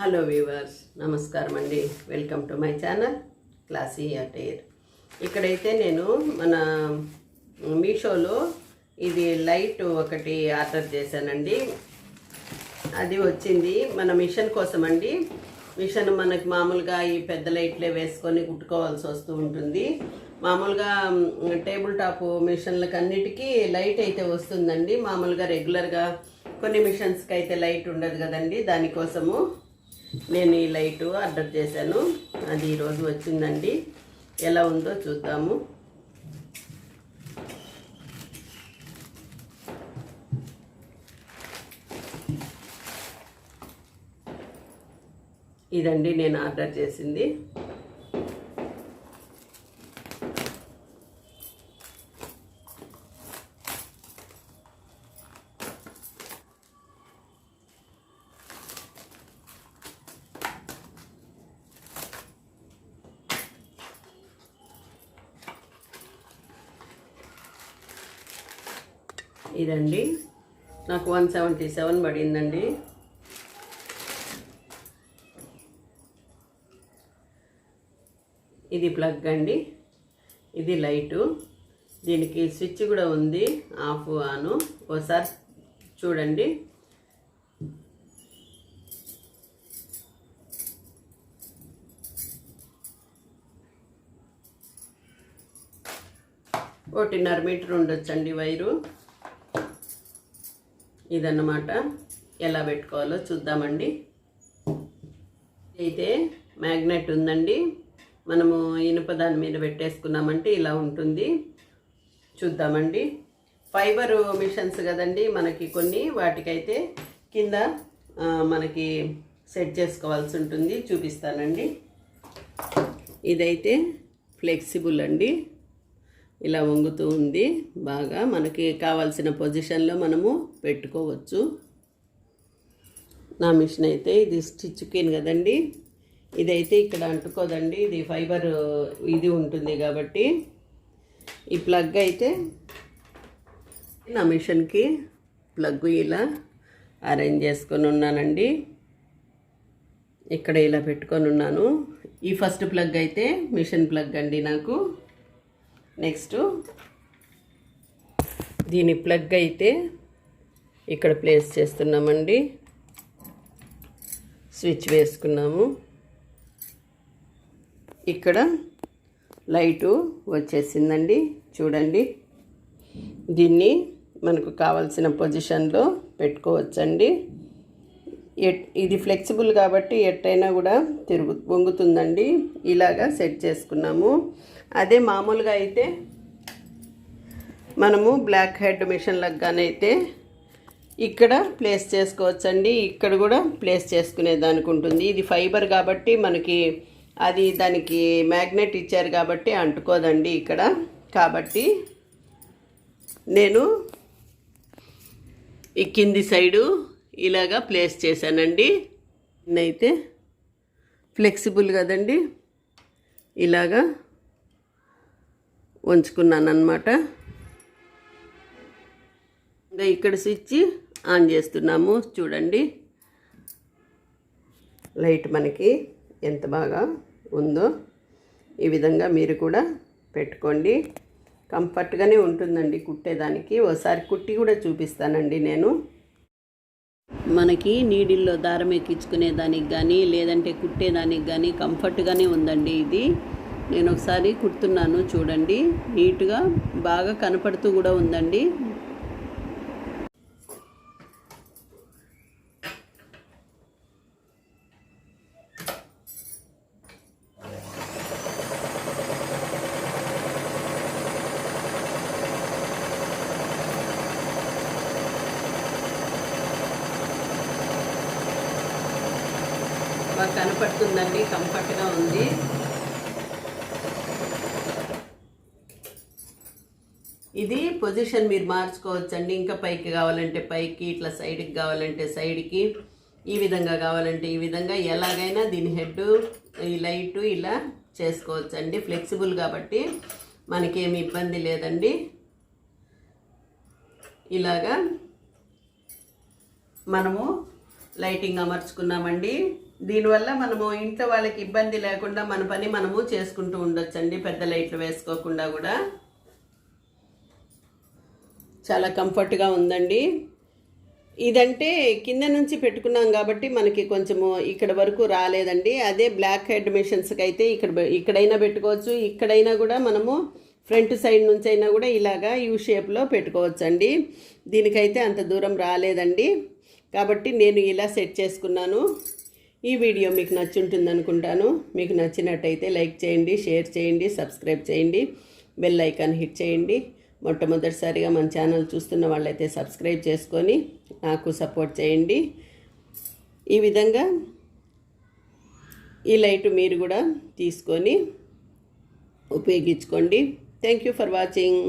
Hello viewers నమస్కారం అండి. Welcome to my channel classy attire ఇక్కడైతే నేను మన మీషోలో ఇది లైట్ ఒకటి ఆర్డర్ చేశానండి. అది వచ్చింది. మన మిషన్ కోసం అండి. మిషన్ మనకి మామూలుగా ఈ పెద్ద లైట్లే వేసుకొని కుట్టుకోవాల్సి వస్తూ ఉంటుంది. మామూలుగా టేబుల్ టాప్ మిషన్లకు అన్నిటికీ లైట్ అయితే వస్తుందండి. మామూలుగా రెగ్యులర్గా కొన్ని మిషన్స్కి అయితే లైట్ ఉండదు కదండి. దానికోసము నేను ఈ లైటు ఆర్డర్ చేశాను. అది ఈరోజు వచ్చిందండి. ఎలా ఉందో చూద్దాము. ఇదండి నేను ఆర్డర్ చేసింది. ఇదండి. నాకు వన్ సెవెంటీ సెవెన్ పడిందండి. ఇది ప్లగ్ అండి. ఇది లైటు. దీనికి స్విచ్ కూడా ఉంది. ఆఫ్ ఆను. ఒకసారి చూడండి. ఒకటిన్నర మీటర్ ఉండొచ్చండి వైరు. ఇదన్నమాట. ఎలా పెట్టుకోవాలో చూద్దామండి. అయితే మ్యాగ్నెట్ ఉందండి. మనము ఇనుప దాని మీద పెట్టేసుకున్నామంటే ఇలా ఉంటుంది. చూద్దామండి. ఫైబర్ మిషన్స్ కదండి మనకి కొన్ని. వాటికైతే కింద మనకి సెట్ చేసుకోవాల్సి ఉంటుంది. చూపిస్తానండి. ఇదైతే ఫ్లెక్సిబుల్ అండి. ఇలా వంగుతూ ఉంది. బాగా మనకి కావాల్సిన పొజిషన్లో మనము పెట్టుకోవచ్చు. నా మిషన్ అయితే ఇది స్టిచ్ కిన్ కదండి. ఇదైతే ఇక్కడ అంటుకోదండి. ఇది ఫైబర్ ఇది ఉంటుంది కాబట్టి. ఈ ప్లగ్ అయితే నా మిషన్కి ప్లగ్ ఇలా అరేంజ్ చేసుకొని ఉన్నానండి. ఇక్కడ ఇలా పెట్టుకొని ఉన్నాను. ఈ ఫస్ట్ ప్లగ్ అయితే మిషన్ ప్లగ్ అండి నాకు. నెక్స్ట్ దీని ప్లగ్ అయితే ఇక్కడ ప్లేస్ చేస్తున్నామండి. స్విచ్ వేసుకున్నాము. ఇక్కడ లైటు వచ్చేసిందండి. చూడండి. దీన్ని మనకు కావాల్సిన పొజిషన్లో పెట్టుకోవచ్చండి. ఎట్ ఇది ఫ్లెక్సిబుల్ కాబట్టి ఎట్టయినా కూడా తిరుగు వంగుతుందండి ఇలాగా సెట్ చేసుకున్నాము. అదే మామూలుగా అయితే మనము బ్లాక్ హెడ్ మిషన్ కానీ ఇక్కడ ప్లేస్ చేసుకోవచ్చండి. ఇక్కడ కూడా ప్లేస్ చేసుకునే దానికి ఉంటుంది. ఇది ఫైబర్ కాబట్టి మనకి అది దానికి మ్యాగ్నెట్ ఇచ్చారు కాబట్టి అంటుకోదండి ఇక్కడ. కాబట్టి నేను ఈ కింది సైడు ఇలాగా ప్లేస్ చేశానండి. అయితే ఫ్లెక్సిబుల్ కదండి. ఇలాగా ఉంచుకున్నాను అనమాట ఇంకా ఇక్కడ స్విచ్ ఆన్ చేస్తున్నాము చూడండి. లైట్ మనకి ఎంత బాగా ఉందో ఈ విధంగా మీరు కూడా పెట్టుకోండి. కంఫర్ట్గానే ఉంటుందండి కుట్టేదానికి. ఒకసారి కుట్టి కూడా చూపిస్తానండి నేను. మనకి నీడిల్లో దారం ఎక్కించుకునేదానికి కానీ లేదంటే కుట్టేదానికి కానీ కంఫర్ట్గానే ఉందండి ఇది. నేను ఒకసారి కుడుతున్నాను చూడండి. నీట్గా బాగా కనపడుతూ కూడా ఉందండి. బాగా కనపడుతుందండి కంఫర్ట్గా ఉంది. ఇది పొజిషన్ మీరు మార్చుకోవచ్చండి. ఇంకా పైకి కావాలంటే పైకి ఇట్లా సైడ్కి కావాలంటే సైడ్కి ఈ విధంగా కావాలంటే ఈ విధంగా ఎలాగైనా దీని హెడ్ ఈ లైట్ ఇలా చేసుకోవచ్చండి. ఫ్లెక్సిబుల్ కాబట్టి మనకేమి ఇబ్బంది లేదండి. ఇలాగా మనము లైటింగ్ అమర్చుకున్నామండి. దీనివల్ల మనము ఇంట్లో వాళ్ళకి ఇబ్బంది లేకుండా మన పని మనము చేసుకుంటూ ఉండొచ్చండి. పెద్ద లైట్లు వేసుకోకుండా కూడా. చాలా కంఫర్ట్గా ఉందండి. ఇదంటే కింద నుంచి పెట్టుకున్నాం కాబట్టి మనకి కొంచెము ఇక్కడ వరకు రాలేదండి. అదే బ్లాక్ హెడ్ మిషన్స్కి అయితే ఇక్కడ ఇక్కడైనా పెట్టుకోవచ్చు. ఇక్కడైనా కూడా మనము ఫ్రంట్ సైడ్ నుంచి అయినా కూడా ఇలాగా యూ షేప్లో పెట్టుకోవచ్చండి. దీనికైతే అంత దూరం రాలేదండి. కాబట్టి నేను ఇలా సెట్ చేసుకున్నాను. ఈ వీడియో మీకు నచ్చుంటుంది అనుకుంటాను మీకు నచ్చినట్టయితే లైక్ చేయండి షేర్ చేయండి సబ్స్క్రైబ్ చేయండి బెల్ ఐకాన్ హిట్ చేయండి. మొట్టమొదటిసారిగా మన ఛానల్ చూస్తున్న వాళ్ళైతే సబ్స్క్రైబ్ చేసుకొని నాకు సపోర్ట్ చేయండి. ఈ విధంగా ఈ లైట్ మీరు కూడా తీసుకొని ఉపయోగించుకోండి. Thank you for watching